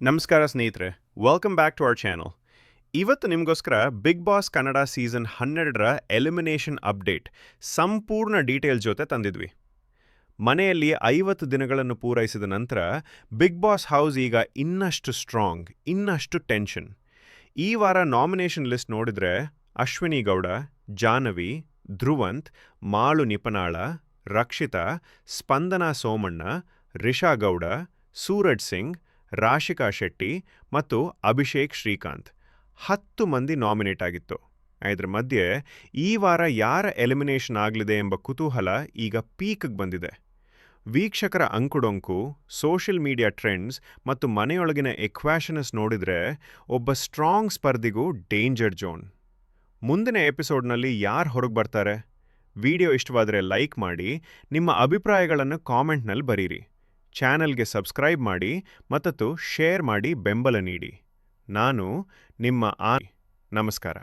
ನಮಸ್ಕಾರ ಸ್ನೇಹಿತರೆ welcome back to our channel ಇವತ್ತು ನಿಮಗೋಸ್ಕರ ಬಿಗ್ ಬಾಸ್ ಕನ್ನಡ ಸೀಸನ್ ಹನ್ನೆರಡರ ಎಲಿಮಿನೇಷನ್ ಅಪ್ಡೇಟ್ ಸಂಪೂರ್ಣ ಡೀಟೇಲ್ ಜೊತೆ ತಂದಿದ್ವಿ. ಮನೆಯಲ್ಲಿ ಐವತ್ತು ದಿನಗಳನ್ನು ಪೂರೈಸಿದ ನಂತರ ಬಿಗ್ ಬಾಸ್ ಹೌಸ್ ಈಗ ಇನ್ನಷ್ಟು ಸ್ಟ್ರಾಂಗ್ ಇನ್ನಷ್ಟು ಟೆನ್ಷನ್ ಈ ವಾರ ನಾಮಿನೇಷನ್ ಲಿಸ್ಟ್ ನೋಡಿದ್ರೆ ಅಶ್ವಿನಿ ಗೌಡ ಜಾನವಿ ಧ್ರುವಂತ್, ಮಾಳು ನಿಪನಾಳ, ರಕ್ಷಿತಾ, ಸ್ಪಂದನಾ ಸೋಮಣ್ಣ, ರಿಷಾ ಗೌಡ, ಸೂರಜ್ ಸಿಂಗ್ ರಾಶಿಕಾ ಶೆಟ್ಟಿ ಮತ್ತು ಅಭಿಷೇಕ್ ಶ್ರೀಕಾಂತ್. ಹತ್ತು ಮಂದಿ ನಾಮಿನೇಟ್ ಆಗಿತ್ತು. ಇದರ ಮಧ್ಯೆ ಈ ವಾರ ಯಾರ ಎಲಿಮಿನೇಷನ್ ಆಗಲಿದೆ ಎಂಬ ಕುತೂಹಲ ಈಗ ಪೀಕ್ಗೆ ಬಂದಿದೆ. ವೀಕ್ಷಕರ ಅಂಕುಡೊಂಕು, ಸೋಷಿಯಲ್ ಮೀಡಿಯಾ ಟ್ರೆಂಡ್ಸ್ ಮತ್ತು ಮನೆಯೊಳಗಿನ ಎಕ್ವಾಷನಸ್ ನೋಡಿದ್ರೆ ಒಬ್ಬ ಸ್ಟ್ರಾಂಗ್ ಸ್ಪರ್ಧಿಗೂ ಡೇಂಜರ್ ಜೋನ್. ಮುಂದಿನ ಎಪಿಸೋಡ್ನಲ್ಲಿ ಯಾರು ಹೊರಗೆ ಬರ್ತಾರೆ? ವಿಡಿಯೋ ಇಷ್ಟವಾದರೆ ಲೈಕ್ ಮಾಡಿ, ನಿಮ್ಮ ಅಭಿಪ್ರಾಯಗಳನ್ನು ಕಾಮೆಂಟ್ನಲ್ಲಿ ಬರೀರಿ. ಚಾನಲ್ಗೆ ಸಬ್ಸ್ಕ್ರೈಬ್ ಮಾಡಿ ಮತ್ತು ಶೇರ್ ಮಾಡಿ ಬೆಂಬಲ ನೀಡಿ. ನಾನು ನಿಮ್ಮ ಆ ನಮಸ್ಕಾರ.